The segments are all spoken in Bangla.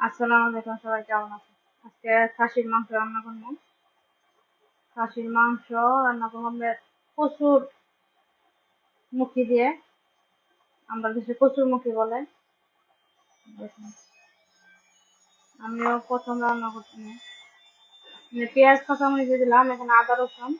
আসসালামু আলাইকুম সবাই, কেমন আছেন? আজকে খাসির মাংস রান্না করব। খাসির মাংস রান্না করব আমরা প্রচুর মুখি দিয়ে। আমরা দেশে প্রচুর মুখি বলে। আমিও প্রথম রান্না করছি। পেঁয়াজ, কাঁচামরিচ দিয়ে দিলাম, এখানে আদা, রসুন।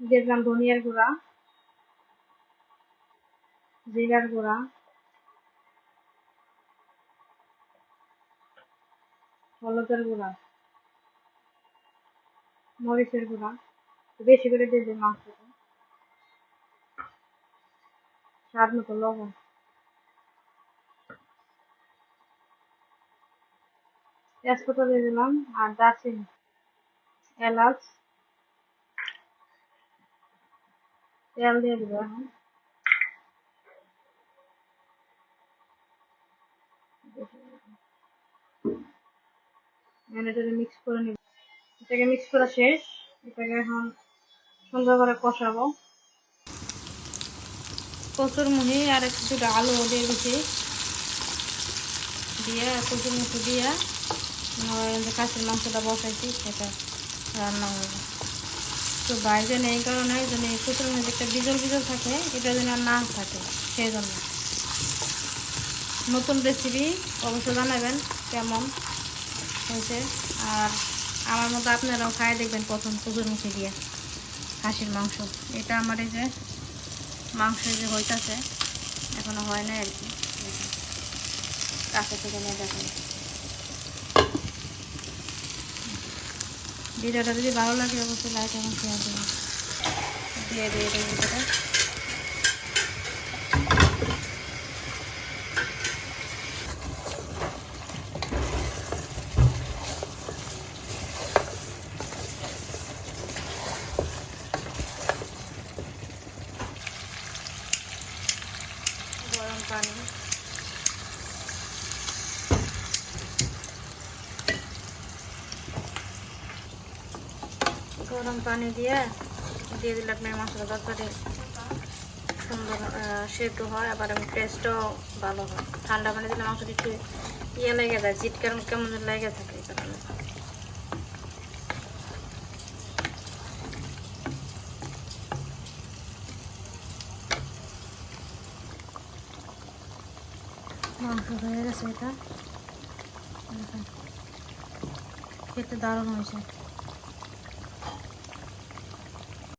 দিয়ে দিলাম ধনিয়ার গুঁড়া, জিরার গুঁড়া, হলুদের গুঁড়া, মরিচের গুঁড়া, বেশি করে দিয়ে দিই মাংসটা স্বাদ মতো লবণ। তেজপাতা দিয়ে দিলাম আর দারচিনি, এলাচ তেল দিয়ে দিব। এখন এটাকে মিক্স করে নিব। এটাকে মিক্স করা শেষ। এটাকে এখন সুন্দর করে কষাবো। কচুর মুহি আর একটু আলু দিয়ে দিছি। দিয়ে কচুর মুখি দিয়ে কাঁচের মাংসটা বসাইছি, সেটা রান্না হবে তো বাইরে এই কারণে যেন এই কচুর মধ্যে একটা বিজল বিজল থাকে, এটা যেন আর না থাকে, সেই জন্য। নতুন রেসিপি অবশ্যই জানাবেন কেমন হয়েছে? আর আমার মতো আপনারাও খাই দেখবেন প্রথম কচুর মুখে দিয়ে খাসির মাংস। এটা আমার এই যে মাংস যে হইতাছে, এখনও হয় না আর কি। কাছে থেকে নিয়ে দেখেন। ভিডিওটা যদি ভালো লাগে, অবশ্যই লাইক এবং শেয়ার দেবেন দিয়ে দিয়ে দেবেন ভিডিওটা। গরম পানি। গরম পানি দিয়ে দিয়ে দিলে আপনার মশলা তরকারি সুন্দর সেদ্ধ হয়, আবার টেস্টও ভালো হয়। ঠান্ডা পানি দিলে মাংসটা একটু ইয়ে লেগে যায় জিটকার কেমন লেগে থাকে মাংস হয়ে গেছে এটা। খেতে দারুণ হয়েছে।